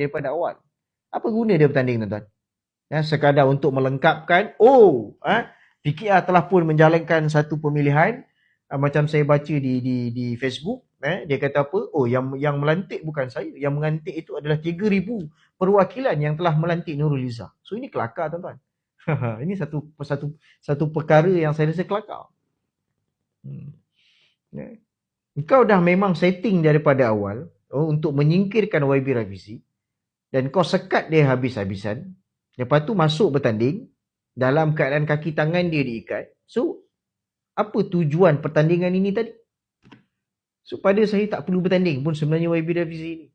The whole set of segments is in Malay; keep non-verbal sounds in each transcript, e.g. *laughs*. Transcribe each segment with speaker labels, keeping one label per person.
Speaker 1: daripada awal. Apa guna dia bertanding tuan-tuan? Ya, sekadar untuk melengkapkan, oh, eh, PKR telah pun menjalankan satu pemilihan uh, macam saya baca di di di Facebook, eh, dia kata apa? Oh, yang yang melantik bukan saya, yang mengantik itu adalah 3000 perwakilan yang telah melantik Nurul Izzah. So ini kelakar tuan-tuan. *laughs* ini satu satu satu perkara yang saya rasa kelakar. Hmm. Ya. Engkau dah memang setting daripada awal oh, untuk menyingkirkan YB Rafizi dan kau sekat dia habis-habisan. Lepas tu masuk bertanding dalam keadaan kaki tangan dia diikat. So, apa tujuan pertandingan ini tadi? So, pada saya tak perlu bertanding pun sebenarnya YB Rafizi ni.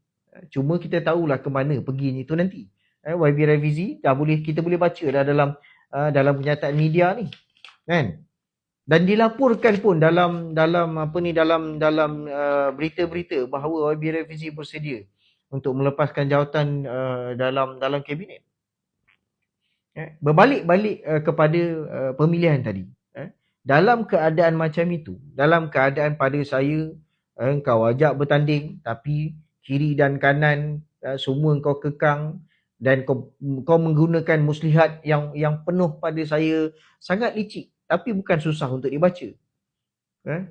Speaker 1: Cuma kita tahulah ke mana perginya itu nanti. Eh, YB Rafizi dah boleh kita boleh baca dah dalam uh, dalam kenyataan media ni. Kan? Dan dilaporkan pun dalam dalam apa ni dalam dalam uh, berita-berita bahawa YB Rafizi bersedia untuk melepaskan jawatan uh, dalam dalam kabinet. Eh, berbalik-balik uh, kepada uh, pemilihan tadi. Eh, dalam keadaan macam itu, dalam keadaan pada saya eh, kau ajak bertanding tapi kiri dan kanan uh, semua kau kekang dan kau, kau menggunakan muslihat yang yang penuh pada saya sangat licik tapi bukan susah untuk dibaca. Eh?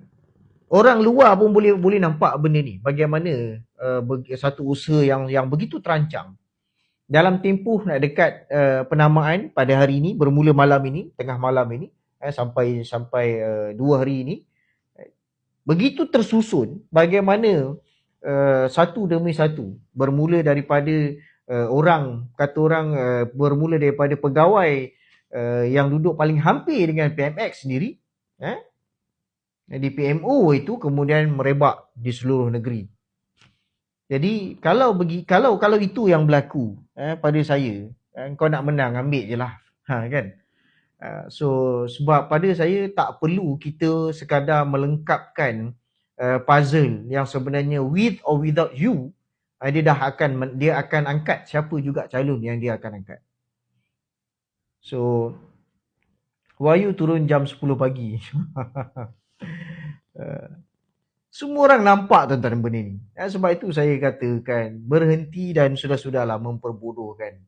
Speaker 1: Orang luar pun boleh boleh nampak benda ni. Bagaimana uh, satu usaha yang yang begitu terancang dalam tempoh nak dekat uh, penamaan pada hari ini bermula malam ini tengah malam ini eh, sampai sampai uh, dua hari ini eh, begitu tersusun bagaimana uh, satu demi satu bermula daripada uh, orang kata orang uh, bermula daripada pegawai uh, yang duduk paling hampir dengan PMX sendiri eh, di PMO itu kemudian merebak di seluruh negeri jadi kalau bagi kalau kalau itu yang berlaku eh, pada saya, eh, kau nak menang ambil je lah. *laughs* Ha, kan? Uh, so sebab pada saya tak perlu kita sekadar melengkapkan uh, puzzle yang sebenarnya with or without you uh, dia dah akan dia akan angkat siapa juga calon yang dia akan angkat. So Wahyu turun jam 10 pagi. *laughs* uh, Semua orang nampak tuan-tuan benda ni. Ya, sebab itu saya katakan berhenti dan sudah-sudahlah memperbodohkan